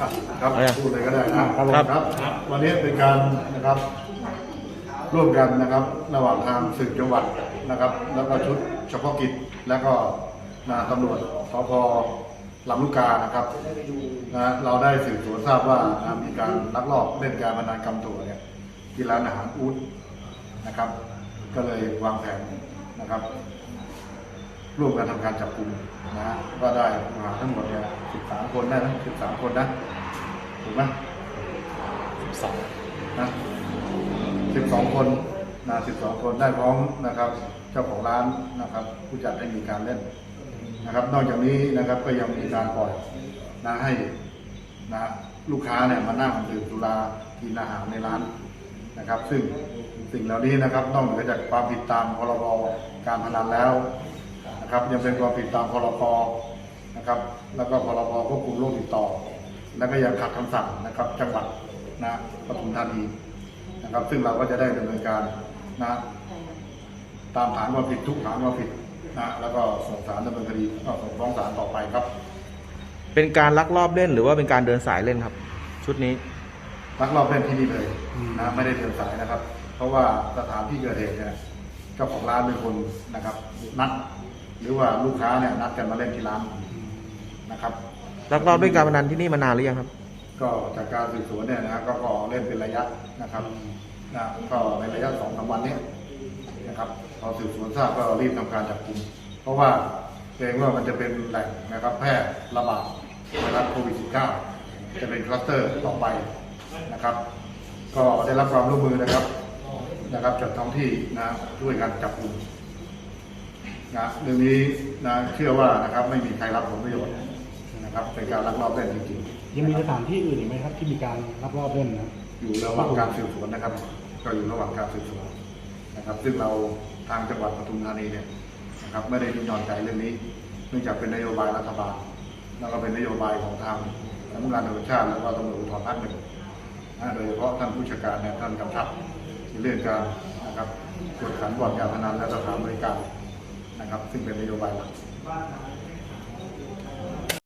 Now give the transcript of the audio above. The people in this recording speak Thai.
อะครับเอาอย่างพูดเลยก็ได้นะครับครับ ครับ วันนี้เป็นการนะครับ ร่วมกันนะครับ ระหว่างทางสืบจังหวัดนะครับ แล้วก็ชุดเฉพาะกิจแล้วก็นาตำรวจสพลำลูกกานะครับนะเราได้สืบสวนทราบว่านะมีการลักลอบเล่นการพนันกำตัวเนี่ยที่ร้านอาหารอูดนะครับ ก็เลยวางแผนนะครับ ร่วมกันทำการจับกลุ่มนะก็ได้มาทั้งหมดเนี่ย13คนได้นะ13คนนะถูกไหม12นะ12คนนะ12คนได้พร้อมนะครับ เจ้าของร้านนะครับ ผู้จัดให้มีการเล่นนะครับ นอกจากนี้นะครับก็ยังมีการปล่อยนะให้นะลูกค้าเนี่ยมานั่งดื่มสุรากินอาหารในร้านนะครับ ซึ่งสิ่งเหล่านี้นะครับนอกเหนือจากความผิดตามพรบการพนันแล้ว นะครับ ยังเป็นความผิดตามพรกนะครับ แล้วก็พรบควบคุมโรคติดต่อ แล้วก็ยังขัดคำสั่งนะครับ จังหวัดนะปทุมธานีนะครับ ซึ่งเราก็จะได้ดำเนินการนะตามฐานความผิดทุกฐานความผิดนะแล้วก็ส่งสารดำเนินคดีก็ส่งฟ้องศาลต่อไปครับ เป็นการลักลอบเล่นหรือว่าเป็นการเดินสายเล่นครับ ชุดนี้ลักลอบเล่นที่นี่เลยนะไม่ได้เดินสายนะครับ เพราะว่าสถานที่เกิดเหตุเนี่ยเจ้าของร้านเป็นคนนะครับ นัด หรือว่าลูกค้าเนี่ยนัดกันมาเล่นที่ร้านนะครับลักลอบเล่นการพนันที่นี่มานานหรือยังครับ ก็จากการสืบสวนเนี่ยนะครับก็ก็เล่นเป็นระยะนะครับนะก็ในระยะสองสามวันเนี้นะครับพอสืบสวนทราบก็รีบทำการจับกลุ่มเพราะว่าเกรงว่ามันจะเป็นแหล่งนะครับแพร่ระบาดไวรัสโควิด -19 จะเป็นคลัสเตอร์ต่อไปนะครับ ก็ได้รับความร่วมมือนะครับนะครับจากท้องที่นะช่วยกันจับกลุ่ม นะเรื่องนี้นะเชื่อว่านะครับไม่มีใครรับผลประโยชน์นะครับเป็นการลักลอบเล่นจริงๆยังมีสถานที่อื่นอีกไหมครับ ที่มีการลักลอบเล่นนะอยู่ระหว่างการสืบสวนนะครับ ก็อยู่ระหว่างการสืบสวนนะครับ ซึ่งเราทางจังหวัดปทุมธานีเนี่ยนะครับไม่ได้นิ่งนอนใจเรื่องนี้ เนื่องจากเป็นนโยบายรัฐบาล แล้วก็เป็นนโยบายของทางสำนักงานตำรวจชาติแล้วก็ตำรวจภูธรภาคหนึ่งนะโดยเฉพาะท่านผู้จัดการเนี่ยท่านกำชับในเรื่องการนะครับกวดขันบ่อนการพนันและสถานบริการ นะครับซึ่งเป็นนโยบายหลัก